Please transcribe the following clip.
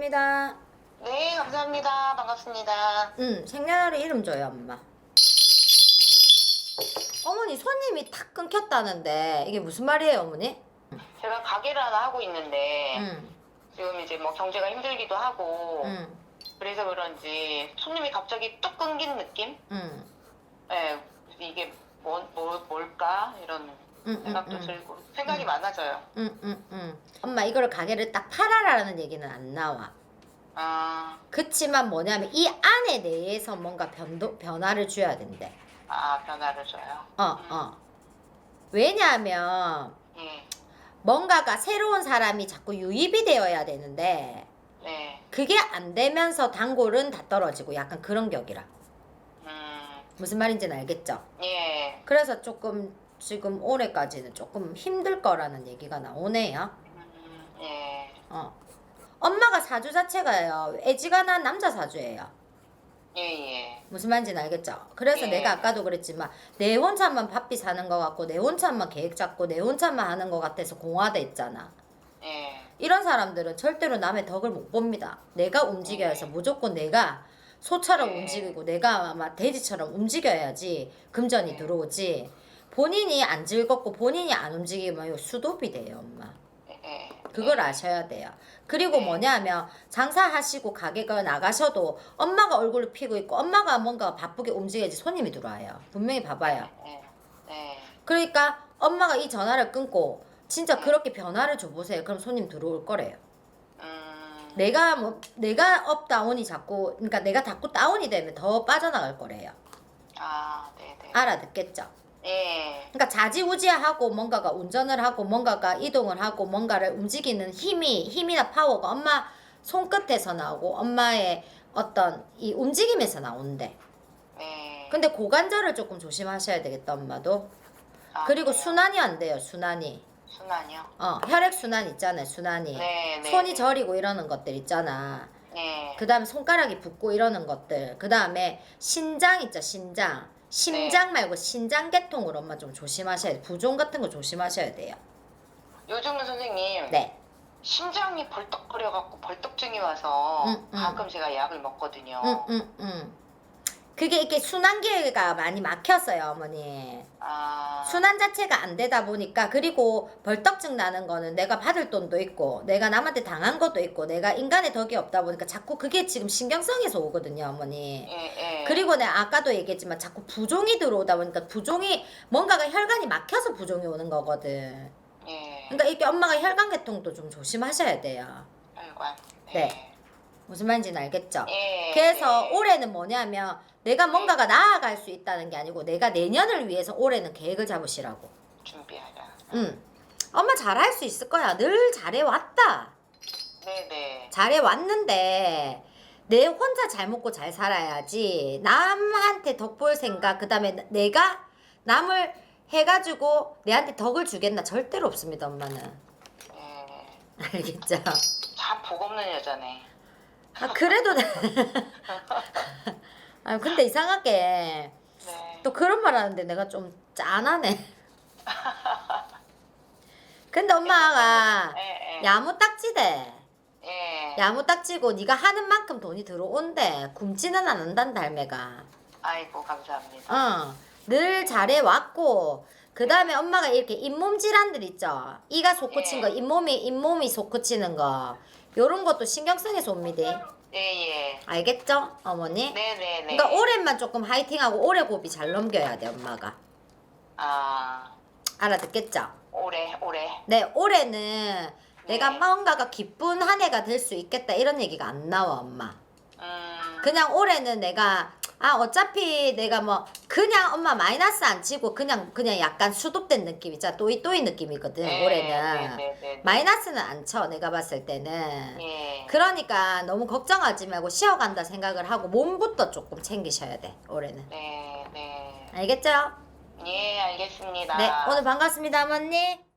반갑습니다. 네, 감사합니다. 반갑습니다. 응, 생년월일 이름 줘요, 엄마. 어머니 손님이 탁 끊겼다는데 이게 무슨 말이에요, 어머니? 제가 가게를 하나 하고 있는데 응, 지금 이제 뭐 경제가 힘들기도 하고 응, 그래서 그런지 손님이 갑자기 뚝 끊긴 느낌? 응, 예, 이게 뭐, 뭐, 뭘까? 이런 응, 생각도 응, 들고 생각이 많아져요. 응, 응, 응. 엄마 이거를 가게를 딱 팔아라라는 얘기는 안 나와. 아, 그치만 뭐냐면 이 안에 내에서 뭔가 변도, 변화를 줘야 된대. 아 변화를 줘요. 어, 어. 왜냐하면 예, 뭔가가 새로운 사람이 자꾸 유입이 되어야 되는데 네, 그게 안 되면서 단골은 다 떨어지고 약간 그런 격이라. 음, 무슨 말인지는 알겠죠? 예, 그래서 조금 지금 올해까지는 조금 힘들 거라는 얘기가 나오네요. 음, 예, 어. 엄마가 사주 자체가요. 애지간한 남자 사주예요. 예, 예, 무슨 말인지는 알겠죠? 그래서 예. 내가 아까도 그랬지만 내 혼자만 바삐 사는 것 같고 내 혼자만 계획 잡고 내 혼자만 하는 것 같아서 공화돼 있잖아. 예, 이런 사람들은 절대로 남의 덕을 못 봅니다. 내가 움직여야 해서 무조건 내가 소처럼 네. 움직이고 내가 막 돼지처럼 움직여야지 금전이 네. 들어오지. 본인이 안 즐겁고 본인이 안 움직이면 수도비 돼요, 엄마. 그걸 아셔야 돼요. 그리고 네. 뭐냐면 장사하시고 가게가 나가셔도 엄마가 얼굴을 피고 있고 엄마가 뭔가 바쁘게 움직여야지 손님이 들어와요. 분명히 봐봐요. 예, 예, 그러니까 엄마가 이 전화를 끊고 진짜 네. 그렇게 변화를 줘보세요. 그럼 손님 들어올 거래요. 음, 내가 뭐 내가 업 다운이 자꾸 그러니까 내가 자꾸 다운이 되면 더 빠져나갈 거래요. 아, 네, 네, 알아듣겠죠? 예, 그러니까 자지우지하고 뭔가가 운전을 하고 뭔가가 이동을 하고 뭔가를 움직이는 힘이 힘이나 파워가 엄마 손끝에서 나오고 엄마의 어떤 이 움직임에서 나온대. 네. 근데 고관절을 조금 조심하셔야 되겠다 엄마도. 아, 그리고 그래요? 순환이 안 돼요 순환이. 순환이요? 어 혈액 순환 있잖아요 순환이. 네, 네. 손이 저리고 이러는 것들 있잖아. 네. 그 다음에 손가락이 붓고 이러는 것들. 그 다음에 신장 있죠, 신장. 심장 말고 신장 계통으로 엄마 좀 조심하셔야 돼. 부종 같은 거 조심하셔야 돼요. 요즘은 선생님 네. 심장이 벌떡거려갖고 벌떡증이 와서 응, 응. 가끔 제가 약을 먹거든요. 응, 응, 응. 그게 이렇게 순환기가 많이 막혔어요, 어머니. 아, 순환 자체가 안 되다 보니까 그리고 벌떡증 나는 거는 내가 받을 돈도 있고 내가 남한테 당한 것도 있고 내가 인간의 덕이 없다 보니까 자꾸 그게 지금 신경성에서 오거든요, 어머니. 예, 예. 그리고 내가 아까도 얘기했지만 자꾸 부종이 들어오다 보니까 부종이 뭔가가 혈관이 막혀서 부종이 오는 거거든. 예. 그러니까 이렇게 엄마가 혈관 계통도 좀 조심하셔야 돼요. 혈관. 네. 무슨 말인지는 알겠죠? 예. 그래서 네. 올해는 뭐냐면 내가 뭔가가 나아갈 수 있다는 게 아니고 내가 내년을 위해서 올해는 계획을 잡으시라고. 준비하자. 응. 엄마 잘할 수 있을 거야. 늘 잘해왔다. 네네. 잘해왔는데 내 혼자 잘 먹고 잘 살아야지 남한테 덕볼 생각 그 다음에 내가 남을 해가지고 내한테 덕을 주겠나 절대로 없습니다 엄마는 예. 알겠죠? 참 복없는 여자네. 아 그래도 아 근데 이상하게 네. 또 그런 말 하는데 내가 좀 짠하네 근데 엄마가 예, 예. 야무딱지대 예. 야무딱지고 네가 하는 만큼 돈이 들어온대 굶지는 않는단 달매가 아이고 감사합니다. 어, 늘 잘해 왔고 그 다음에 엄마가 이렇게 잇몸 질환들 있죠 이가 솟구친 예. 거 잇몸이 잇몸이 솟구치는 거 요런 것도 신경성에서 옵니다 예예. 알겠죠 어머니? 네네네. 그러니까 올해만 조금 화이팅하고 올해 고비 잘 넘겨야 돼 엄마가 아 알아듣겠죠? 올해 올해. 네 올해는 내가 네. 뭔가가 기쁜 한 해가 될 수 있겠다 이런 얘기가 안 나와 엄마 음. 그냥 올해는 내가 아 어차피 내가 뭐 그냥 엄마 마이너스 안 치고 그냥 그냥 약간 수독된 느낌 있잖아 또이 또이 느낌이거든 네, 올해는 네 네 네. 마이너스는 안 쳐 내가 봤을 때는 예. 그러니까 너무 걱정하지 말고 쉬어간다 생각을 하고 몸부터 조금 챙기셔야 돼 올해는 네, 네. 알겠죠? 예, 알겠습니다. 네 오늘 반갑습니다 어머니